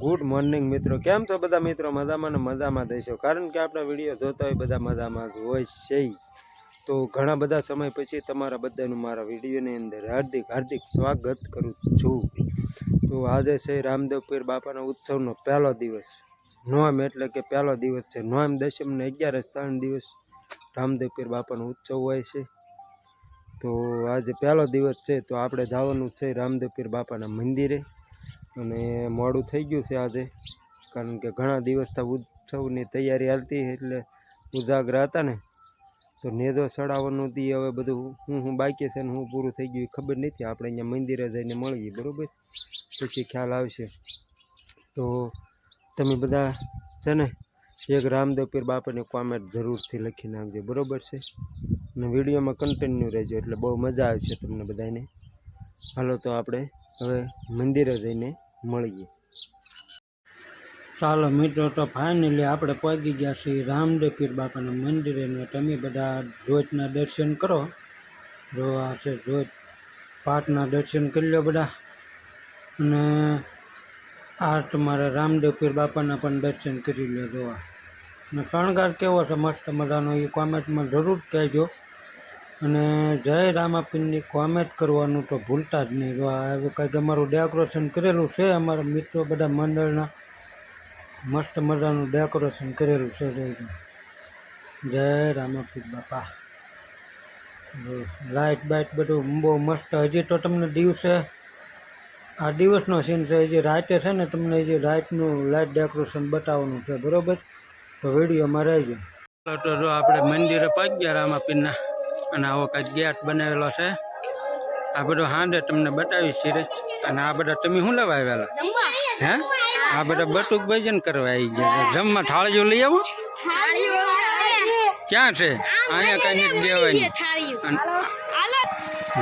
Good morning મિત્રો. કેમ છો બધા મિત્રો? મજામાં ને મજામાં દેશો કારણ કે આપણા વીડિયો જોતા હોય બધા મજામાં જ હોય છે. તો ઘણા બધા સમય પછી તમારા બધાનું મારા વિડીયોની અંદર હાર્દિક હાર્દિક સ્વાગત કરું છું. તો આજે છે રામદેવ પીર બાપાના ઉત્સવનો પહેલો દિવસ. નોમ એટલે કે પહેલો દિવસ છે. નોમ દશમ ને અગિયારસ ત્રણ દિવસ રામદેવ પીર બાપાનો ઉત્સવ હોય છે. તો આજે પહેલો દિવસ છે. તો આપણે જવાનું છે રામદેવ પીર બાપાના મંદિરે. અને મોડું થઈ ગયું છે આજે. કારણ કે ઘણા દિવસથી ઉત્સવની તૈયારી હાલતી એટલે ઉજાગરા હતા ને. તો નેધો ચડાવવાનું હતી હવે બધું હું હું બાકી છે ને હું પૂરું થઈ ગયું ખબર નથી. આપણે અહીંયા મંદિરે જઈને મળીએ, બરાબર? પછી ખ્યાલ આવશે. તો તમે બધા છે ને, એક રામદેવ પીર બાપાની કોમેન્ટ જરૂરથી લખી નાખજો, બરાબર છે? અને વિડીયોમાં કન્ટિન્યુ રહેજો એટલે બહુ મજા આવશે તમને બધાને. હાલો તો આપણે હવે મંદિરે જઈને મળીએ. ચાલો મિત્રો, તો ફાઇનલી આપણે પહોંચી ગયા છીએ રામદેવ પીર બાપાના મંદિરે ને તમે બધા જોતના દર્શન કરો. જો આ છે જોત પાઠના દર્શન કરી લો બધા. અને આ તમારે રામદેવ પીર બાપાના પણ દર્શન કરી લો જોવા. અને શણગાર કેવો છે? મસ્ત મજાનો એ કોમેન્ટમાં જરૂર કહેજો. અને જય રામાપીરની કોમેન્ટ કરવાનું તો ભૂલતા જ નહીં. આ કંઈક અમારું ડેકોરેશન કરેલું છે. અમારા મિત્રો બધા મંડળના મસ્ત મજાનું ડેકોરેશન કરેલું છે. જય રામાપીર બાપા. લાઇટ બાઇટ બધું બહુ મસ્ત. હજી તો તમને દિવસે આ દિવસનો સીન છે. હજી રાતે છે ને તમને હજી રાતનું લાઇટ ડેકોરેશન બતાવવાનું છે. બરાબર? તો વિડીયોમાં રહેજો તો આપણે મંદિરે પહોંચ્યા રામાપીરના અને આવો કાંઈક ગેટ બનાવેલો છે. આ બધો હાંડે તમને બતાવીશ છીએ અને આ બધા તમે શું લેવા આવેલા? હે? આ બધા બટુક ભજન કરવા આવી ગયા જમવા થાળીઓ લઈ આવો. ક્યાં છે? અહીંયા કઈ નથી દેવાની.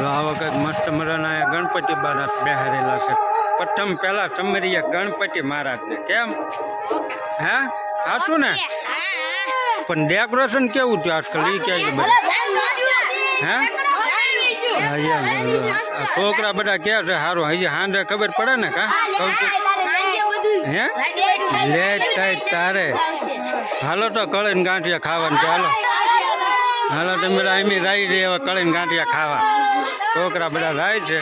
આવો કંઈક મસ્ત મજાના અહીંયા ગણપતિ બારાત બેહારેલા છે. પ્રથમ પહેલા સમરીએ ગણપતિ મહારાજને. કેમ? હે? હાશું ને? પણ ડેકોરેશન કેવું થયું આજકાલ એ કહેજો બધા હે હા, એમ, એમ, એમ. આ છોકરા બધા કે છે? સારું હજી હાંડે ખબર પડે ને કા? હે લે કઈ તારે. હાલો તો કળીને ગાંઠિયા ખાવાનું છે હાલો. હાલો તમે બધા એમ રાઈ રે હવે કળીને ગાંઠિયા ખાવા. છોકરા બધા રાય છે.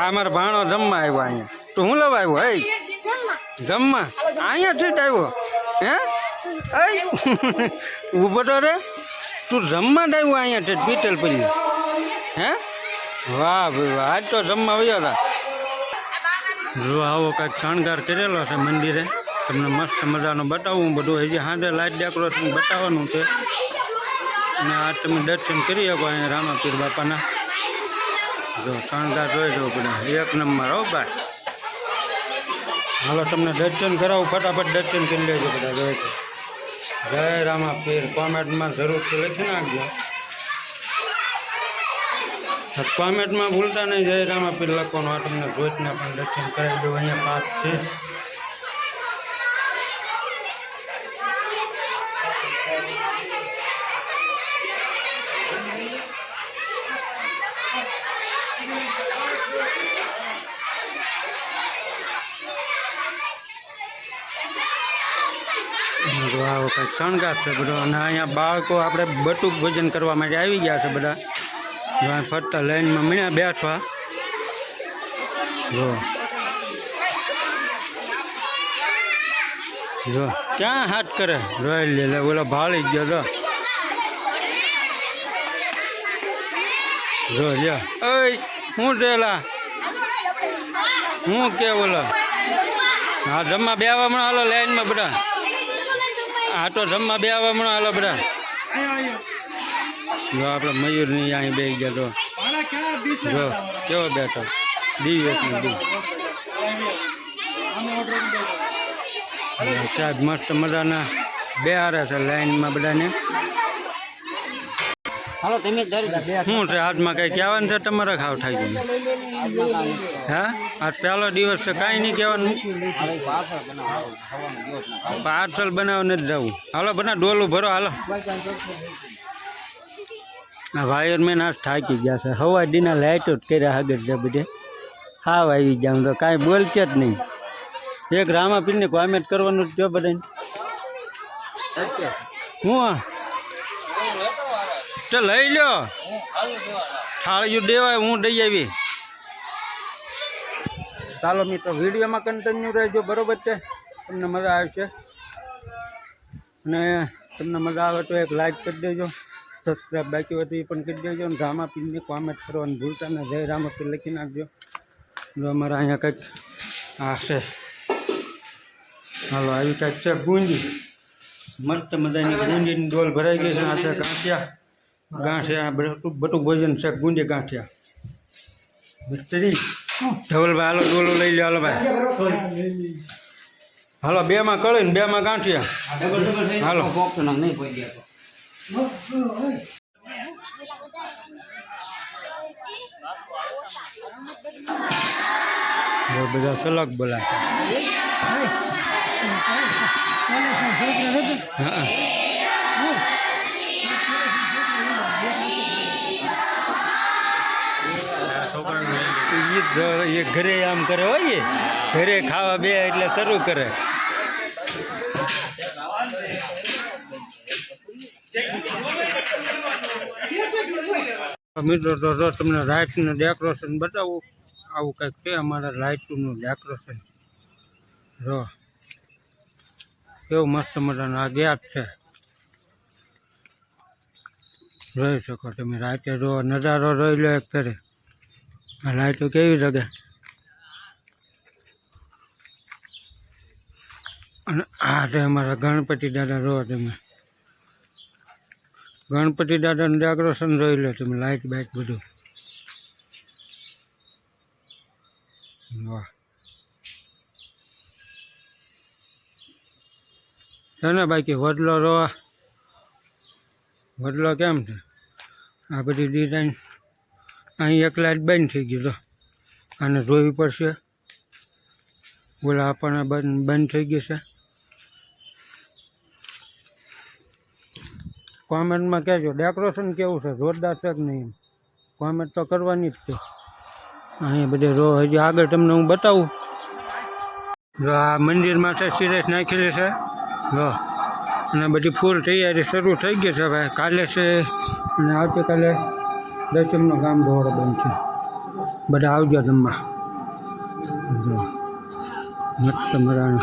આ મારો ભાણો જમવા આવ્યો અહીંયા. તું હું લેવા આવ્યો? હે? જમવા. અહીંયા ઠીક આવ્યો. હે? ઊભો તો રે. તું જમવા આવ્યો અહીંયા છે પીતલ પડી હે? વાહ, ભાઈ વાહ. આજ તો જમવા આવ્યો હતા જો આવો કાંઈક શણગાર કરેલો છે મંદિરે. તમને મસ્ત મજાનો બતાવું બધું. હજી સાંજે લાઇટ ડેકોરેશન બતાવવાનું છે. અને આ તમે દર્શન કરી શકો અહીંયા રામાપીર બાપાના. જો શણગાર જોઈ જવું બધા એક નંબર, હો ભાઈ. હાલો, તમને દર્શન કરાવું. ફટાફટ દર્શન કરી લેજો બધા. જોઈ જય રામાપીર. કોમેન્ટમાં જરૂરથી લખી નાખજો. કોમેન્ટમાં ભૂલતા નહીં. જય રામાપીર લખવાનું આ તમને જોઈને પણ દર્શન કરાવી દઉં. અહીંયા પાક છે. શણગાર છે બધો. અને અહીંયા બાળકો આપણે બટુક ભોજન કરવા માટે આવી ગયા છે બધા. જો અહીં ફરતા લાઈનમાં મળ્યા બેઠવા. જો. જો. ક્યાં હાથ કરે? રોયલ લે ઓલો ભાળી ગયો, જો. જો લે ઓય, હું રેલા હું કે ઓલો? હા, જમવા બે હમણાં હાલો લાઈનમાં બધા. આ તો જમવા બે હમણાં હાલો, બધા. જો આપણે મયુરની અહીં બે ગયા તો. જો કેવો બેઠો? દિવ સાહેબ મસ્ત મજાના બે હારે છે લાઈનમાં બધાને. હાલો તમે શું છે હાથમાં કંઈ કહેવાનું છે? તમારે ખાવ થાય ગયું. હા? આજ પહેલો દિવસ છે કાંઈ નહીં કહેવાનું. પાર્સલ બનાવવા નથી જવું. હાલો બના ડોલું ભરો હાલો. આ વાયરમેન આજ થાકી ગયા છે. હવા દીના લાઇટો જ કર્યા આગળ છે બધે. હા આવી જાઉં તો કાંઈ બોલશે જ નહીં. એક રામાપીરની કોમેન્ટ કરવાનું જ છે બધાને. હું તો લઈ લો થાળીયું દેવાય, હું દઈ આવી. ચાલો મિત્રો, વિડીયોમાં કન્ટિન્યુ રહેજો, બરોબર છે? તમને મજા આવશે. અને તમને મજા આવે તો એક લાઈક કરી દેજો. સબસ્ક્રાઈબ બાકી હોય તો એ પણ કરી દેજો અને રામાપીરની કોમેન્ટ કરવાનું ભૂલતા ને જય રામાપીર લખી નાખજો. જો અમારે અહીંયા કંઈક આ છે. હાલો આવી કંઈક છે ગુંજી. મસ્ત મજાની ગુંજીની ડોલ ભરાઈ ગઈ છે. આ છે ગાંઠિયા. ગાંઠિયા બટુક બટુક ભોજન છે. ગુંજી ગાંઠિયા. મિસ્ત્રી ધવલભાઈ હાલો ડોલો લઈ લો હાલો ભાઈ. હાલો બે માં કળે ને બે માં ગાંઠિયા હાલો. બધા સલગ એ ઘરે આમ કરે હોય. ઘરે ખાવા બે એટલે શરૂ કરે. મિત્રો, તો તમને લાઇટનું ડેકોરેશન બતાવું, આવું કંઈક છે અમારા લાઇટનું ડેકોરેશન જો, કેવું મસ્ત મજાનું આ ગેપ છે. જોઈ શકો તમે રાતે જો નજારો જોઈ લો એક ફેરે. આ લાઇટો કેવી જગે. અને આ છે અમારા ગણપતિ દાદા, જો તમે. ગણપતિ દાદાનું ડેકોરેશન જોઈ લો તમે લાઇટ બાઇટ બધું. વાહ. છે ને બાકી વડલો રો. વડલો કેમ છે? આ બધી ડિઝાઇન અહીં એકલા જ બંધ થઈ ગયું તો. આને જોવી પડશે. બોલા આપણને બંધ થઈ ગયું છે. કોમેન્ટમાં કહેજો ડેકોરેશન કેવું છે? જોરદાર છે કે નહીં? કોમેન્ટ તો કરવાની જ છે. અહીંયા બધે રો, હજી આગળ તમને હું બતાવું. જો આ મંદિરમાં છે સિરેસ નાખેલી છે. જો, અને બધી ફૂલ તૈયારી શરૂ થઈ ગઈ છે ભાઈ. કાલે છે અને આવતીકાલે દસમનું દોડો બંધ છે બધા આવજો જમવા. જો, મસ્ત મજાનું.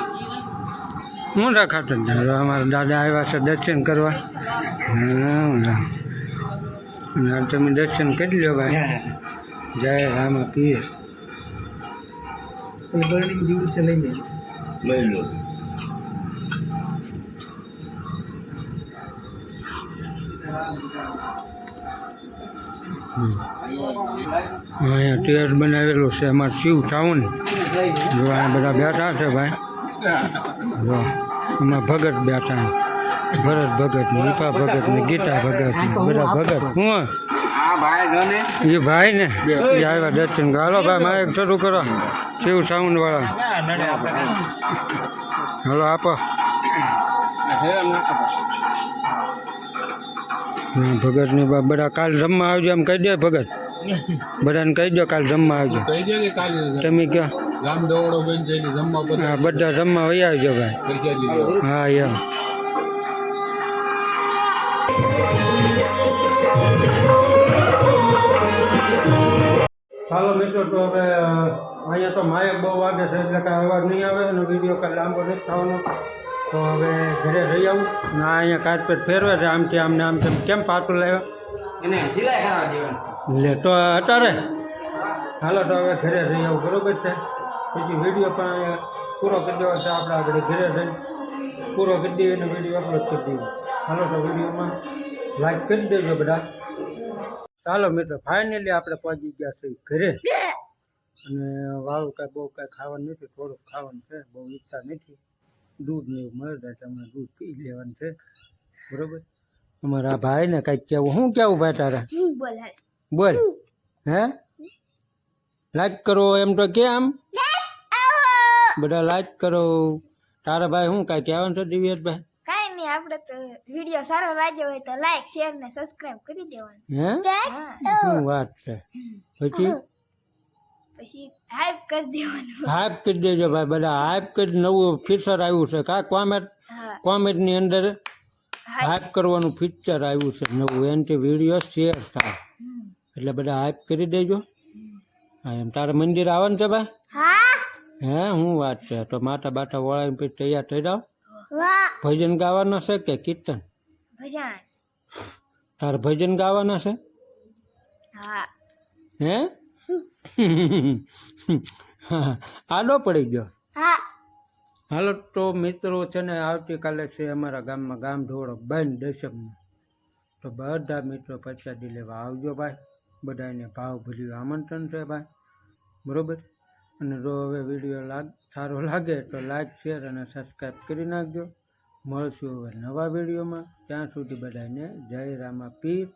હું રાખાતો જ અમારા દાદા આવ્યા છે દર્શન કરવા. હા તમે દર્શન કરી લો ભાઈ. જય રામ પીર દિવસે લઈ લે લઈ લો અહીંયા ટેર બનાવેલો છે. એમાં શિવ ટાઉન જો અહીંયા બધા બેઠા છે ભાઈ. જો એમાં ભગત બેઠા ભરત ભગત ને રૂપા ભગત ને ગીતા ભગત ને બધા ભગત. હું? એ ભાઈ ને? એ આવ્યા દર્શન. હાલો ભાઈ મારે શરૂ કરો. શિવ સાઉન્ડ વાળા. હાલો આપો. ભગત ને બધા કાલ જમવા આવજો એમ કહી દે ભગત. બધાને કહી દો કાલ જમવા આવજો. કહી દે કે કાલે તમે કહો. હા બધા જમવા વહી આવજો ભાઈ. હા એમ ચાલો મિત્રો તો હવે અહીંયા તો માયક બહુ વાગે છે એટલે કાંઈ અવાજ નહીં આવે અને વીડિયો કાંઈ લાંબો નથી થવાનો. તો હવે ઘરે રહી આવું ને અહીંયા કાર્પેટ ફેરવે છે આમથી આમને આમ તેમ કેમ પાછું લાવ્યા? લે તો અત્યારે હાલો તો હવે ઘરે રહી આવું બરોબર છે? પછી વીડિયો પણ અહીંયા પૂરો કરી દેવો છે આપણે આગળ ઘરે જઈને પૂરો કરી દઈએ અને વીડિયો અપલોડ કરી દઈએ. હાલો તો વિડીયોમાં લાઈક કરી દેજો બધા. ચાલો મિત્રો ફાઇનલી આપણે પહોંચી ગયા છીએ ઘરે. અને વાળું કાંઈ બહુ કાંઈ ખાવાનું નથી થોડુંક ખાવાનું છે બહુ ઈચ્છા નથી. દૂધ ને એવું મળે તમારે દૂધ પી લેવાનું છે. બરોબર? અમારા ભાઈને કાંઈક કેવું શું કેવું ભાઈ તારે? બોલ. હે? લાઈક કરો એમ તો કે આમ? બધા લાઈક કરો. તારા ભાઈ શું કાંઈ કહેવાનું છે નહીં આપણે તો વીડિયો સારો લાગ્યો હોય તો લાઈક શેર ને સબસ્ક્રાઇબ કરી દેવાનું. હે? વાત છે? પછી? પછી હાઈપ કરી દેવાનું. હાઈપ કરી દેજો ભાઈ બધા. હાઈપ કરી નવું ફીચર આવ્યું છે. કા કોમેટ હા. અંદર હાઈપ કરવાનું ફીચર આવ્યું છે. નવું એનથી વીડિયો શેર થાય. એટલે બધા હાઈપ કરી દેજો. હા એમ તારે મંદિર આવવાનું છે ભાઈ? હે. હું વાત છે? તો માતા બાટા વળાવીને પછી તૈયાર થઈ જાઓ. ભજન ગાવાના છે કે કીર્તન? ભજન. તારે ભજન ગાવાના છે? હા. હે? આડો પડી ગયો. હા. હાલો તો મિત્રો છે ને આવતીકાલે છે અમારા ગામમાં ગામ ઢોળો બંધ દશમમાં તો બધા મિત્રો પ્રસાદી લેવા આવજો ભાઈ. બધાને ભાવ ભર્યું આમંત્રણ છે ભાઈ. બરોબર? અને જો હવે વીડિયો લાગ સારો લાગે તો લાઈક શેર અને સબસ્ક્રાઈબ કરી નાખજો. મળશું હવે નવા વિડીયોમાં ત્યાં સુધી બધાને જય રામા પીર